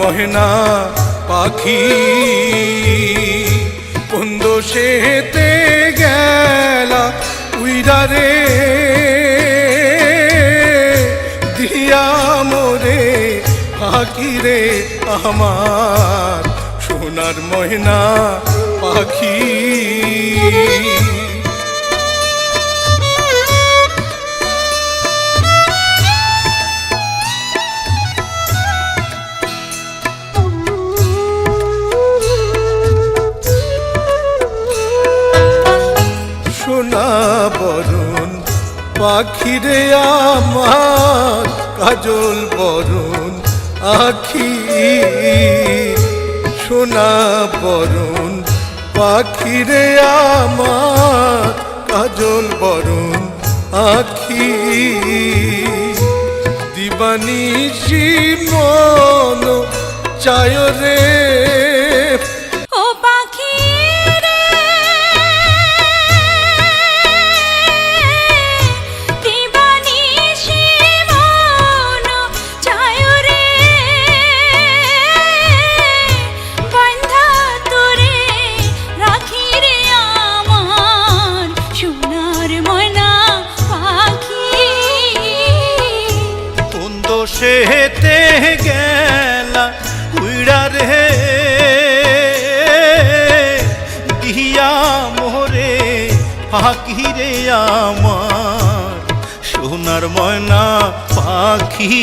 মহেনা পাখি। কোন দোষেতে গেলা উইরা রে। দিয়া মোরে পাখি রে আমার সোনার ময়না পাখি। সোনা বরণ, পাখিরে আমার কাজল বরণ, আখি সোনা বরণ, পাখিরে আমার কাজল বরণ, আখি দিবানি মন চায় রে দোষেতে গেলা উইড়া রে। দিয়া মোরে পাখি রে আমার। সোনার ময়না পাখি।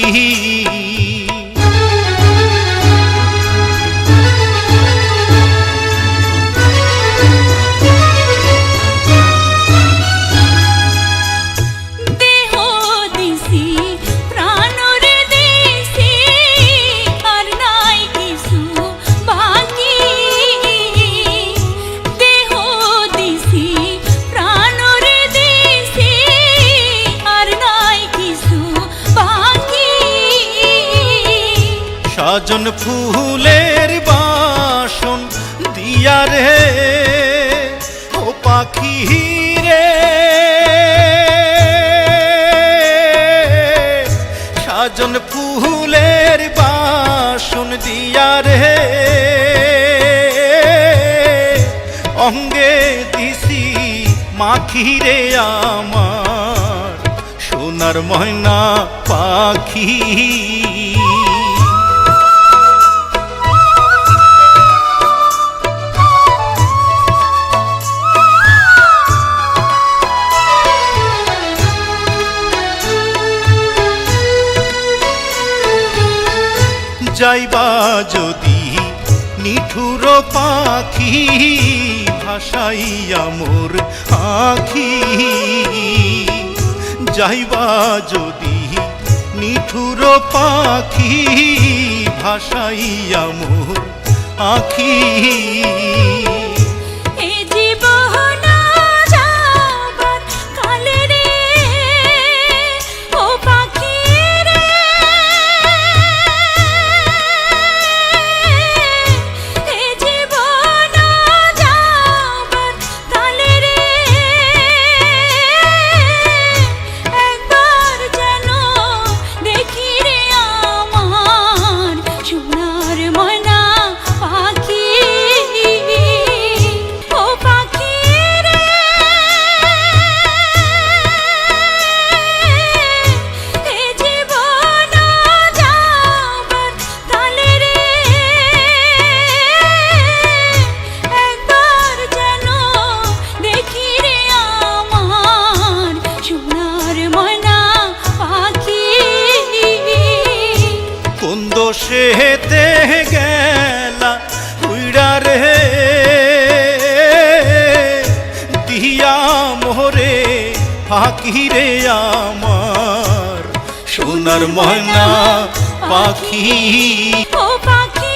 সাজন ফুলের বাসন দিয়া রে, ও পাখি রে। সাজন ফুলের বাসন দিয়া রে, অঙ্গে দিছি মাখি রে আমার, সোনার ময়না পাখি। যাইবা যদি নিঠুর পাখি ভাসাইয়া মোর আখি। যাইবা যদি নিঠুর পাখি ভাসাইয়া মোর আখি। পাখি রে আমার সোনার ময়না পাখি। ও পাখি